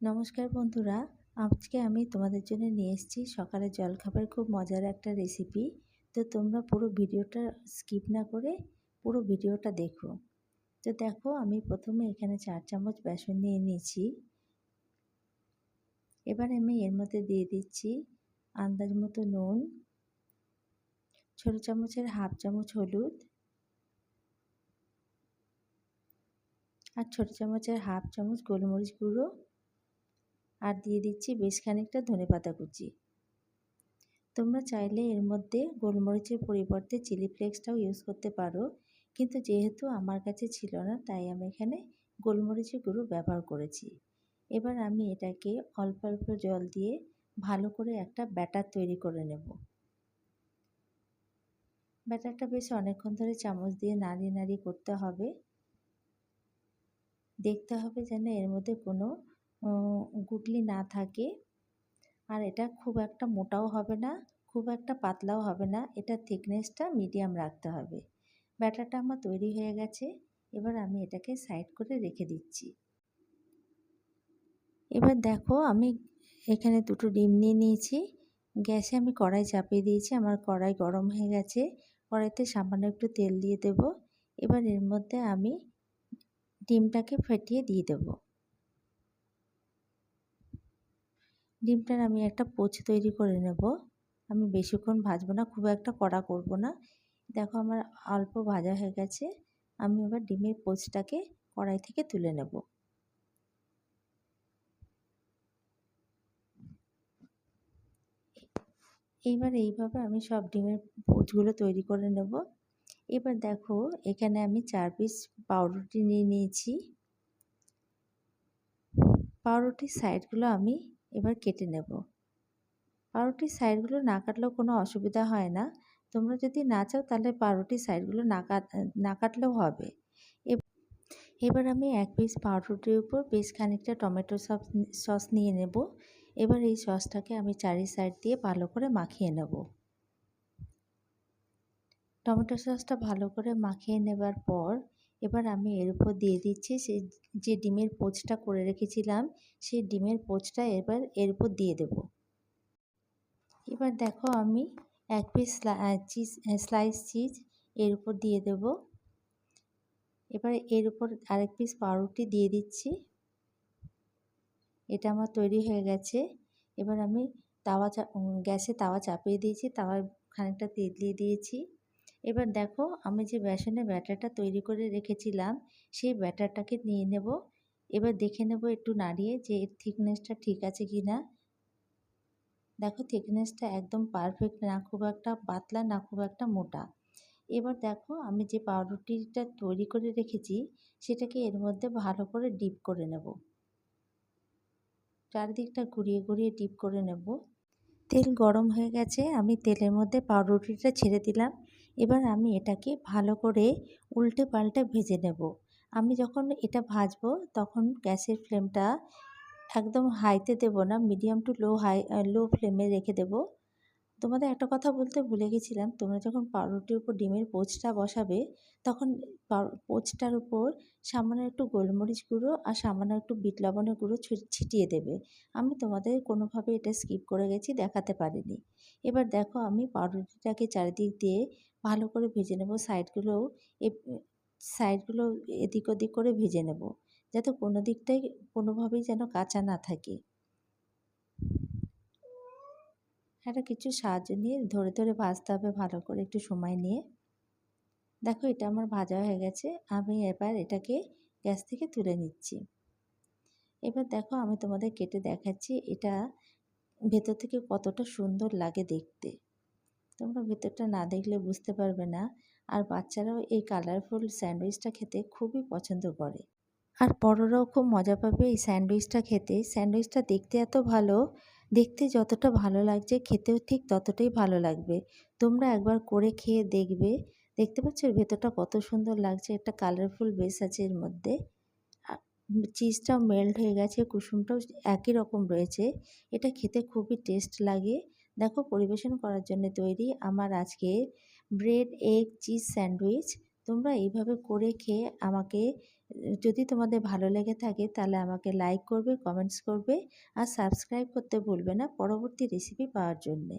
নমস্কার বন্ধুরা, আজকে আমি তোমাদের জন্য নিয়ে এসেছি সকালের জলখাবার খুব মজার একটা রেসিপি তো তোমরা পুরো ভিডিওটা স্কিপ না করে পুরো ভিডিওটা দেখো। তো দেখো, আমি প্রথমে এখানে চার চামচ বেসন নিয়ে নিয়েছি। এবার আমি এর মধ্যে দিয়ে দিচ্ছি আন্দাজ মতো নুন, ছোটো চামচের হাফ চামচ হলুদ আর ছোটো চামচের হাফ চামচ গোলমরিচ গুঁড়ো আর দিয়ে দিচ্ছি বেশ খানিকটা ধনে পাতা কুচি। তোমরা চাইলে এর মধ্যে গোলমরিচের পরিবর্তে চিলি ফ্লেক্সটাও ইউজ করতে পারো। কিন্তু যেহেতু আমার কাছে ছিল না, তাই আমি এখানে গোলমরিচের গুঁড়ো ব্যবহার করেছি। এবার আমি এটাকে অল্প অল্প জল দিয়ে ভালো করে একটা ব্যাটার তৈরি করে নেব। ব্যাটারটা বেশ অনেকক্ষণ ধরে চামচ দিয়ে নাড়িয়ে নাড়িয়ে করতে হবে। দেখতে হবে যেন এর মধ্যে কোনো গুটলি না থাকে। আর এটা খুব একটা মোটাও হবে না, খুব একটা পাতলাও হবে না। এটা থিকনেসটা মিডিয়াম রাখতে হবে। ব্যাটারটা আমার তৈরি হয়ে গেছে। এবার আমি এটাকে সাইড করে রেখে দিচ্ছি। এবার দেখো, আমি এখানে দুটো ডিম নিয়ে নিয়েছি। গ্যাসে আমি কড়াই চাপিয়ে দিয়েছি। আমার কড়াই গরম হয়ে গেছে। কড়াইতে সামান্য একটু তেল দিয়ে দেব। এবার এর মধ্যে আমি ডিমটাকে ফেটিয়ে দিয়ে দেবো। ডিমটার আমি একটা পোচ তৈরি করে নেব। আমি বেশিক্ষণ ভাজবো না, খুব একটা কড়া করব না। দেখো আমার অল্প ভাজা হয়ে গেছে, আমি এবার ডিমের পোচটাকে কড়াই থেকে তুলে নেব। এইবার এইভাবে আমি সব ডিমের পোচগুলো তৈরি করে নেব। এবার দেখো, এখানে আমি চার পিস পাউরুটি নিয়ে নিয়েছি। পাউরুটির সাইডগুলো আমি এবার কেটে নেব। পাউরুটির সাইডগুলো না কাটলেও কোনো অসুবিধা হয় না। তোমরা যদি না চাও তাহলে পাউরুটির সাইডগুলো না কাট না কাটলেও হবে। এবার আমি এক পিস পাউরুটির উপর বেশ খানিকটা টমেটো সস সস নিয়ে নেব। এবার এই সসটাকে আমি চারি সাইড দিয়ে ভালো করে মাখিয়ে নেব। টমেটো সসটা ভালো করে মাখিয়ে নেবার পর এবার আমি এর উপর দিয়ে দিচ্ছি সে যে ডিমের পোচটা করে রেখেছিলাম, সেই ডিমের পোচটা এবার এর উপর দিয়ে দেব। এবার দেখো আমি এক পিস চিজ স্লাইস চিজ এর উপর দিয়ে দেব। এবার এর উপর আরেক পিস পাউরুটি দিয়ে দিচ্ছি। এটা আমার তৈরি হয়ে গেছে। এবার আমি তাওয়া গ্যাসে তাওয়া চাপিয়ে দিয়েছি, তাওয়ায় খানিকটা তেল দিয়ে দিয়েছি। এবার দেখো, আমি যে বেসনের ব্যাটারটা তৈরি করে রেখেছিলাম, সেই ব্যাটারটাকে নিয়ে নেব। এবার দেখে নেব একটু নাড়িয়ে যে এর থিকনেসটা ঠিক আছে কি না দেখো, থিকনেসটা একদম পারফেক্ট না, খুব একটা পাতলা না, খুব একটা মোটা। এবার দেখো, আমি যে পাউরুটিটা তৈরি করে রেখেছি, সেটাকে এর মধ্যে ভালো করে ডিপ করে নেব। চারিদিকটা ঘুরিয়ে ঘুরিয়ে ডিপ করে নেব। তেল গরম হয়ে গেছে, আমি তেলের মধ্যে পাউরুটিটা ছেড়ে দিলাম। এবার আমি এটাকে ভালো করে উল্টে পাল্টে ভেজে নেব। আমি যখন এটা ভাজবো তখন গ্যাসের ফ্লেমটা একদম হাইতে দেব না medium to low high low ফ্লেমে রেখে দেব। তোমাদের একটা কথা বলতে ভুলে গেছিলাম, তোমরা যখন পাউরুটির উপর ডিমের পোচটা বসাবে, তখন পোচটার উপর সামান্য একটু গোলমরিচ গুঁড়ো আর সামান্য একটু বিট লবণের গুঁড়ো ছিটিয়ে দেবে। আমি তোমাদের কোনোভাবে এটা স্কিপ করে গেছি, দেখাতে পারিনি। এবার দেখো আমি পাউরুটিটাকে চারিদিক দিয়ে ভালো করে ভেজে নেব, সাইডগুলো সাইডগুলো এদিক ওদিক করে ভেজে নেব, যাতে কোনো দিকটাই কোনোভাবেই যেন কাঁচা না থাকে। একটা কিছু সাহায্য নিয়ে ধরে ধরে ভাজতে হবে ভালো করে একটু সময় নিয়ে। দেখো এটা আমার ভাজা হয়ে গেছে, আমি এবার এটাকে গ্যাস থেকে তুলে নিচ্ছি। এবার দেখো আমি তোমাদের কেটে দেখাচ্ছি এটা ভেতর থেকে কতটা সুন্দর লাগে দেখতে। তোমরা ভেতরটা না দেখলে বুঝতে পারবে না, আর বাচ্চারাও এই কালারফুল স্যান্ডউইচটা খেতে খুবই পছন্দ করে। আর বড়রাও খুব মজা পাবে এই স্যান্ডউইচটা খেতে। স্যান্ডউইচটা দেখতে এত ভালো দেখতে যতটা ভালো লাগছে, খেতেও ঠিক ততটাই ভালো লাগবে। তোমরা একবার করে খেয়ে দেখবে। দেখতে পাচ্ছ ভেতরটা কত সুন্দর লাগছে, একটা কালারফুল বেস আছে এর মধ্যে। চিজটাও মেল্ট হয়ে গেছে, কুসুমটাও একই রকম রয়েছে। এটা খেতে খুবই টেস্ট লাগে। দেখো পরিবেশন করার জন্য তৈরি আমার আজকে ব্রেড এগ চিজ স্যান্ডউইচ তোমরা এইভাবে করে খেয়ে আমাকে যদি তোমাদের ভালো লেগে থাকে তাহলে আমাকে লাইক করবে কমেন্টস করবে আর সাবস্ক্রাইব করতে ভুলবে না পরবর্তী রেসিপি পাওয়ার জন্যে।